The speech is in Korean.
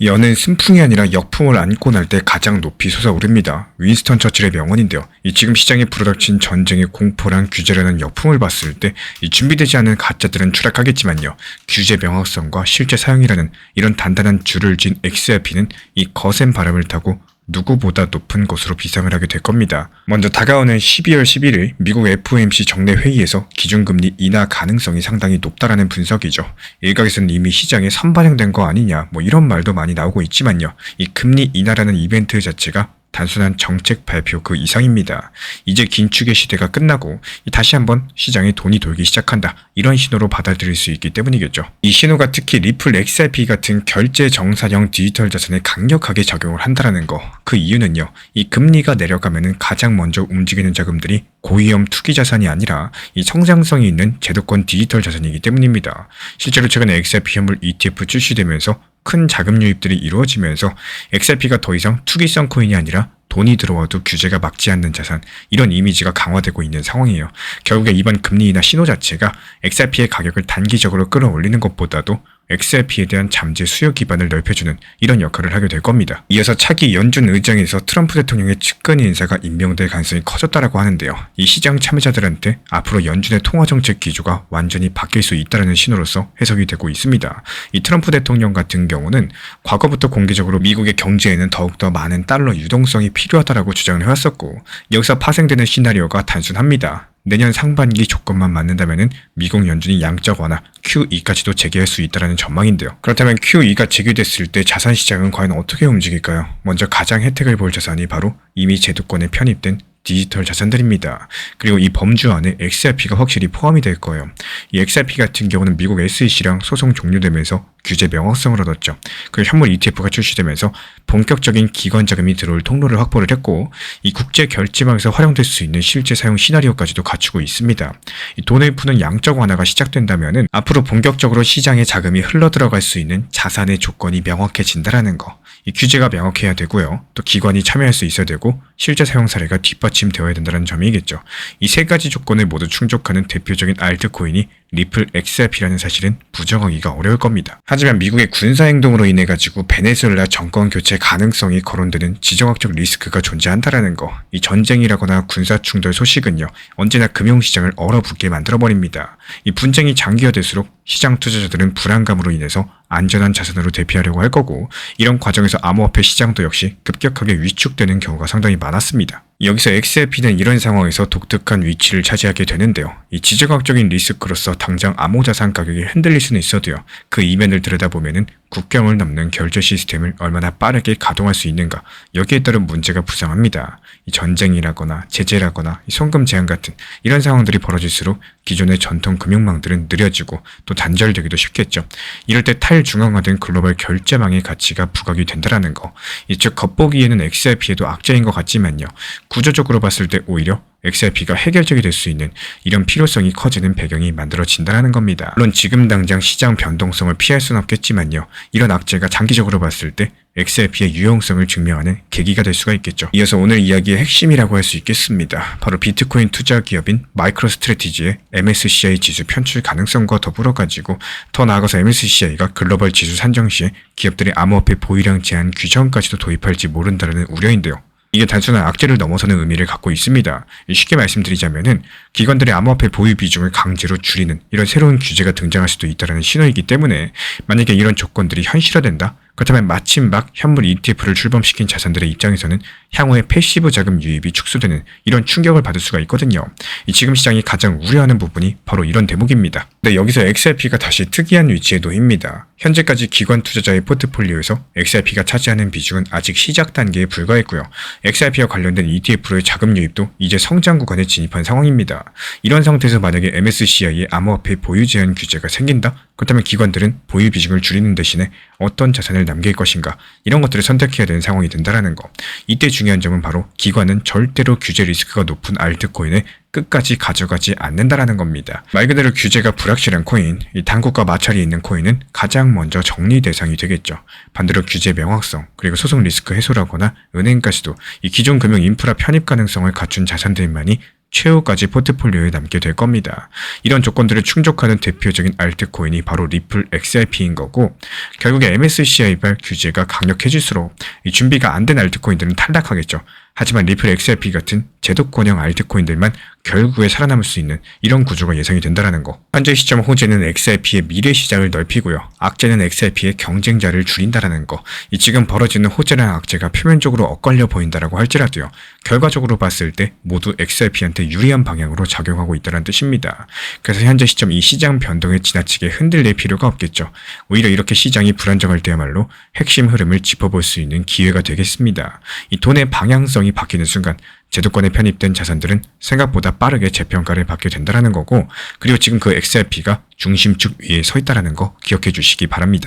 연은 순풍이 아니라 역풍을 안고 날 때 가장 높이 솟아오릅니다. 윈스턴 처칠의 명언인데요. 이 지금 시장에 불어닥친 전쟁의 공포랑 규제라는 역풍을 봤을 때 이 준비되지 않은 가짜들은 추락하겠지만요. 규제 명확성과 실제 사용이라는 이런 단단한 줄을 진 XRP는 이 거센 바람을 타고 누구보다 높은 곳으로 비상을 하게 될 겁니다. 먼저 다가오는 12월 11일 미국 FOMC 정례 회의에서 기준금리 인하 가능성이 상당히 높다라는 분석이죠. 일각에서는 이미 시장에 선반영된 거 아니냐 뭐 이런 말도 많이 나오고 있지만요. 이 금리 인하라는 이벤트 자체가 단순한 정책 발표 그 이상입니다. 이제 긴축의 시대가 끝나고 다시 한번 시장에 돈이 돌기 시작한다. 이런 신호로 받아들일 수 있기 때문이겠죠. 이 신호가 특히 리플 XRP 같은 결제 정산형 디지털 자산에 강력하게 작용을 한다라는 거. 그 이유는요. 이 금리가 내려가면은 가장 먼저 움직이는 자금들이 고위험 투기 자산이 아니라 이 성장성이 있는 제도권 디지털 자산이기 때문입니다. 실제로 최근에 XRP 현물 ETF 출시되면서 큰 자금 유입들이 이루어지면서 XRP가 더 이상 투기성 코인이 아니라 돈이 들어와도 규제가 막지 않는 자산 이런 이미지가 강화되고 있는 상황이에요. 결국에 이번 금리 인하 신호 자체가 XRP의 가격을 단기적으로 끌어올리는 것보다도 XRP에 대한 잠재 수요 기반을 넓혀주는 이런 역할을 하게 될 겁니다. 이어서 차기 연준 의장에서 트럼프 대통령의 측근 인사가 임명될 가능성이 커졌다라고 하는데요. 이 시장 참여자들한테 앞으로 연준의 통화 정책 기조가 완전히 바뀔 수 있다는 신호로서 해석이 되고 있습니다. 이 트럼프 대통령 같은 경우는 과거부터 공개적으로 미국의 경제에는 더욱더 많은 달러 유동성이 필요하다라고 주장을 해왔었고 여기서 파생되는 시나리오가 단순합니다. 내년 상반기 조건만 맞는다면 미국 연준이 양적 완화 QE까지도 재개할 수 있다는 전망인데요. 그렇다면 QE가 재개됐을 때 자산 시장은 과연 어떻게 움직일까요? 먼저 가장 혜택을 볼 자산이 바로 이미 제도권에 편입된 디지털 자산들입니다. 그리고 이 범주 안에 XRP가 확실히 포함이 될 거예요. 이 XRP 같은 경우는 미국 SEC랑 소송 종료되면서 규제 명확성을 얻었죠. 그리고 현물 ETF가 출시되면서 본격적인 기관 자금이 들어올 통로를 확보를 했고 이 국제 결제망에서 활용될 수 있는 실제 사용 시나리오까지도 갖추고 있습니다. 이 돈을 푸는 양적 완화가 시작된다면은 앞으로 본격적으로 시장에 자금이 흘러 들어갈 수 있는 자산의 조건이 명확해진다라는 거. 이 규제가 명확해야 되고요. 또 기관이 참여할 수 있어야 되고 실제 사용 사례가 뒷받침되어야 된다는 점이겠죠. 이 세 가지 조건을 모두 충족하는 대표적인 알트코인이 리플 XRP라는 사실은 부정하기가 어려울 겁니다. 하지만 미국의 군사 행동으로 인해 가지고 베네수엘라 정권 교체 가능성이 거론되는 지정학적 리스크가 존재한다라는 거. 이 전쟁이라거나 군사 충돌 소식은요. 언제나 금융 시장을 얼어붙게 만들어 버립니다. 이 분쟁이 장기화될수록 시장 투자자들은 불안감으로 인해서 안전한 자산으로 대피하려고 할 거고 이런 과정에서 암호화폐 시장도 역시 급격하게 위축되는 경우가 상당히 많았습니다. 여기서 XRP는 이런 상황에서 독특한 위치를 차지하게 되는데요. 이 지정학적인 리스크로서 당장 암호자산 가격이 흔들릴 수는 있어도요. 그 이면을 들여다보면은 국경을 넘는 결제 시스템을 얼마나 빠르게 가동할 수 있는가 여기에 따른 문제가 부상합니다. 이 전쟁이라거나 제재라거나 이 송금 제한 같은 이런 상황들이 벌어질수록 기존의 전통 금융망들은 느려지고 또 단절되기도 쉽겠죠. 이럴 때 탈중앙화된 글로벌 결제망의 가치가 부각이 된다라는 거. 이 즉 겉보기에는 XRP에도 악재인 것 같지만요. 구조적으로 봤을 때 오히려 XRP가 해결적이 될 수 있는 이런 필요성이 커지는 배경이 만들어진다는 겁니다. 물론 지금 당장 시장 변동성을 피할 수는 없겠지만요. 이런 악재가 장기적으로 봤을 때 XRP의 유용성을 증명하는 계기가 될 수가 있겠죠. 이어서 오늘 이야기의 핵심이라고 할 수 있겠습니다. 바로 비트코인 투자 기업인 마이크로 스트레티지의 MSCI 지수 편출 가능성과 더불어 가지고 더 나아가서 MSCI가 글로벌 지수 산정 시에 기업들의 암호화폐 보유량 제한 규정까지도 도입할지 모른다는 우려인데요. 이게 단순한 악재를 넘어서는 의미를 갖고 있습니다. 쉽게 말씀드리자면은 기관들의 암호화폐 보유 비중을 강제로 줄이는 이런 새로운 규제가 등장할 수도 있다는 신호이기 때문에 만약에 이런 조건들이 현실화된다? 그렇다면 마침 막 현물 ETF를 출범시킨 자산들의 입장에서는 향후에 패시브 자금 유입이 축소되는 이런 충격을 받을 수가 있거든요. 이 지금 시장이 가장 우려하는 부분이 바로 이런 대목입니다. 근데 여기서 XRP가 다시 특이한 위치에 놓입니다. 현재까지 기관 투자자의 포트폴리오에서 XRP가 차지하는 비중은 아직 시작 단계에 불과했고요. XRP와 관련된 ETF로의 자금 유입도 이제 성장 구간에 진입한 상황입니다. 이런 상태에서 만약에 MSCI의 암호화폐 보유 제한 규제가 생긴다? 그렇다면 기관들은 보유 비중을 줄이는 대신에 어떤 자산을 남길 것인가 이런 것들을 선택해야 되는 상황이 된다라는 거. 이때 중요한 점은 바로 기관은 절대로 규제 리스크가 높은 알트코인에 끝까지 가져가지 않는다라는 겁니다. 말 그대로 규제가 불확실한 코인, 이 당국과 마찰이 있는 코인은 가장 먼저 정리 대상이 되겠죠. 반대로 규제 명확성, 그리고 소송 리스크 해소라거나 은행까지도 이 기존 금융 인프라 편입 가능성을 갖춘 자산들만이 최후까지 포트폴리오에 남게 될 겁니다. 이런 조건들을 충족하는 대표적인 알트코인이 바로 리플 XRP인 거고 결국에 MSCI발 규제가 강력해질수록 이 준비가 안 된 알트코인들은 탈락하겠죠. 하지만 리플 XRP 같은 제도권형 알트코인들만 결국에 살아남을 수 있는 이런 구조가 예상이 된다라는 거. 현재 시점 호재는 XRP의 미래 시장을 넓히고요. 악재는 XRP의 경쟁자를 줄인다라는 거. 이 지금 벌어지는 호재랑 악재가 표면적으로 엇갈려 보인다라고 할지라도요. 결과적으로 봤을 때 모두 XRP한테 유리한 방향으로 작용하고 있다는 뜻입니다. 그래서 현재 시점 이 시장 변동에 지나치게 흔들릴 필요가 없겠죠. 오히려 이렇게 시장이 불안정할 때야말로 핵심 흐름을 짚어볼 수 있는 기회가 되겠습니다. 이 돈의 방향성 이 바뀌는 순간 제도권에 편입된 자산들은 생각보다 빠르게 재평가를 받게 된다라는 거고 그리고 지금 그 XRP가 중심축 위에 서 있다라는 거 기억해 주시기 바랍니다.